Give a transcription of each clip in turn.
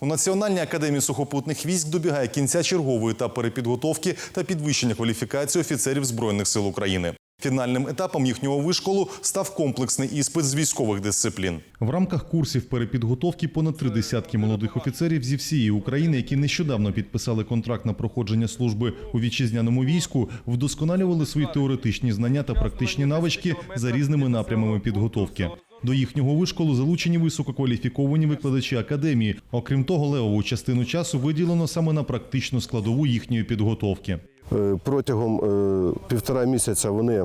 У Національній академії сухопутних військ добігає кінця чергової етап перепідготовки та підвищення кваліфікації офіцерів Збройних сил України. Фінальним етапом їхнього вишколу став комплексний іспит з військових дисциплін. В рамках курсів перепідготовки понад три десятки молодих офіцерів зі всієї України, які нещодавно підписали контракт на проходження служби у вітчизняному війську, вдосконалювали свої теоретичні знання та практичні навички за різними напрямами підготовки. До їхнього вишколу залучені висококваліфіковані викладачі академії. Окрім того, левову частину часу виділено саме на практичну складову їхньої підготовки. Е, Протягом е, півтора місяця вони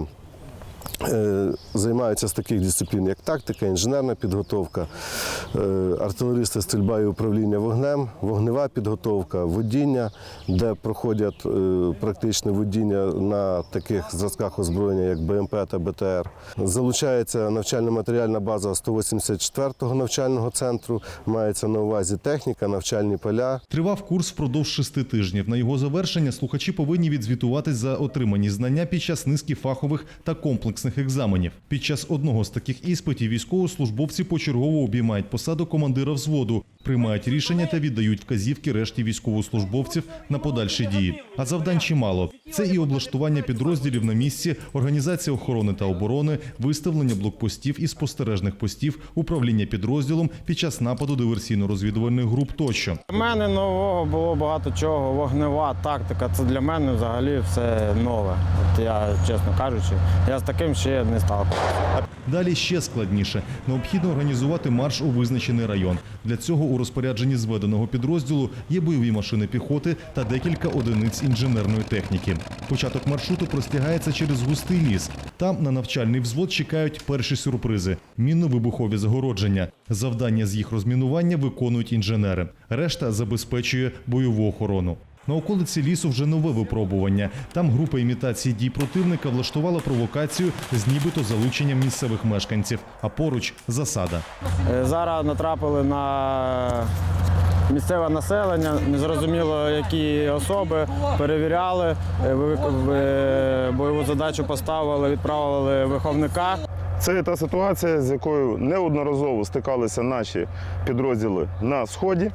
займаються з таких дисциплін, як тактика, інженерна підготовка, е, артилеристи стрільба і управління вогнем, вогнева підготовка, водіння, де проходять е, практичне водіння на таких зразках озброєння, як БМП та БТР. Залучається навчально-матеріальна база 184-го навчального центру, мається на увазі техніка, навчальні поля. Тривав курс впродовж шести тижнів. На його завершення слухачі повинні відзвітуватись за отримані знання під час низки фахових та комплексних екзаменів. Під час одного з таких іспитів військовослужбовці почергово обіймають посаду командира взводу, приймають рішення та віддають вказівки решті військовослужбовців на подальші дії. А завдань чимало. Це і облаштування підрозділів на місці, організація охорони та оборони, виставлення блокпостів і спостережних постів, управління підрозділом під час нападу диверсійно-розвідувальних груп тощо. Для мене нового було багато чого. Вогнева тактика це для мене взагалі все нове. От я, чесно кажучи, я з таким ще не сталкивався. Далі ще складніше. Необхідно організувати марш у визначений район. Для цього у розпорядженні зведеного підрозділу є бойові машини піхоти та декілька одиниць інженерної техніки. Початок маршруту простягається через густий ліс. Там на навчальний взвод чекають перші сюрпризи: мінно-вибухові загородження. Завдання з їх розмінування виконують інженери. Решта забезпечує бойову охорону. На околиці лісу вже нове випробування. Там група імітації дій противника влаштувала провокацію з нібито залученням місцевих мешканців, а поруч засада. Е, Зараз натрапили на місцеве населення, незрозуміло які особи, перевіряли, е, бойову задачу поставили, відправили виховника. Це та ситуація, з якою неодноразово стикалися наші підрозділи на сході.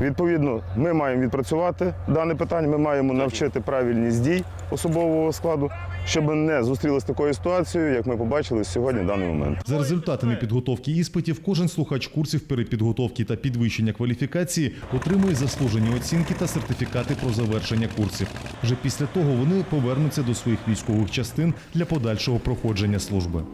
Відповідно, ми маємо відпрацювати дане питання. Ми маємо навчити правильність дій особового складу, щоб не зустрілися такою ситуацією, як ми побачили сьогодні в даний момент. За результатами підготовки іспитів, кожен слухач курсів перепідготовки та підвищення кваліфікації отримує заслужені оцінки та сертифікати про завершення курсів. Вже після того вони повернуться до своїх військових частин для подальшого проходження служби.